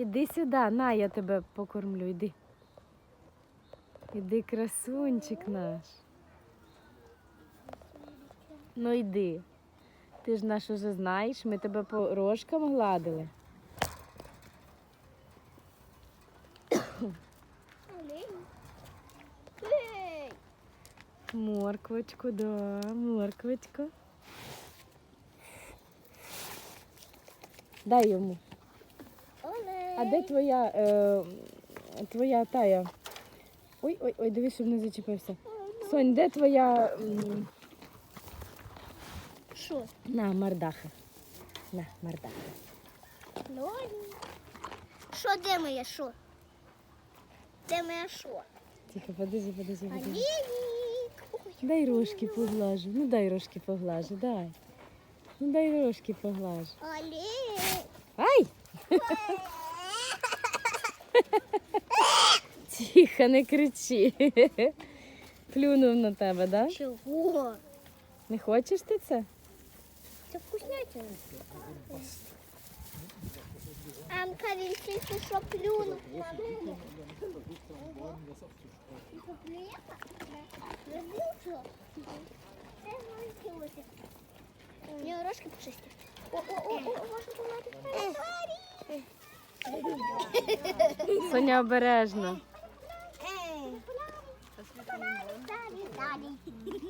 Іди сюди, на, я тебе покормлю, іди. Іди, красунчик наш. Ну йди. Ти ж наш уже знаєш, ми тебе по рожкам гладили. Морквочку, да, морквочку. Дай йому. А де твоя, е, твоя тая? Ой, ой, ой, дивись, щоб не зачепився. Сонь, де твоя м, Що? на мордаха? На, мордаха. Що, де моє що? Де моє що? Тихо, подожди, подожди, подожди. Ой. Дай рожки поглажу. Ну дай рожки поглажу, дай. Ну дай рожки поглажу. Олень. Ай! Тихо, не кричи. Плюнув на тебе, да? Чого? Не хочеш ти це? Це вкуснятина. Анка, він тільки що плюнув. У нього рожки почисті. О, о, о, о, можна помати. Соня обережно.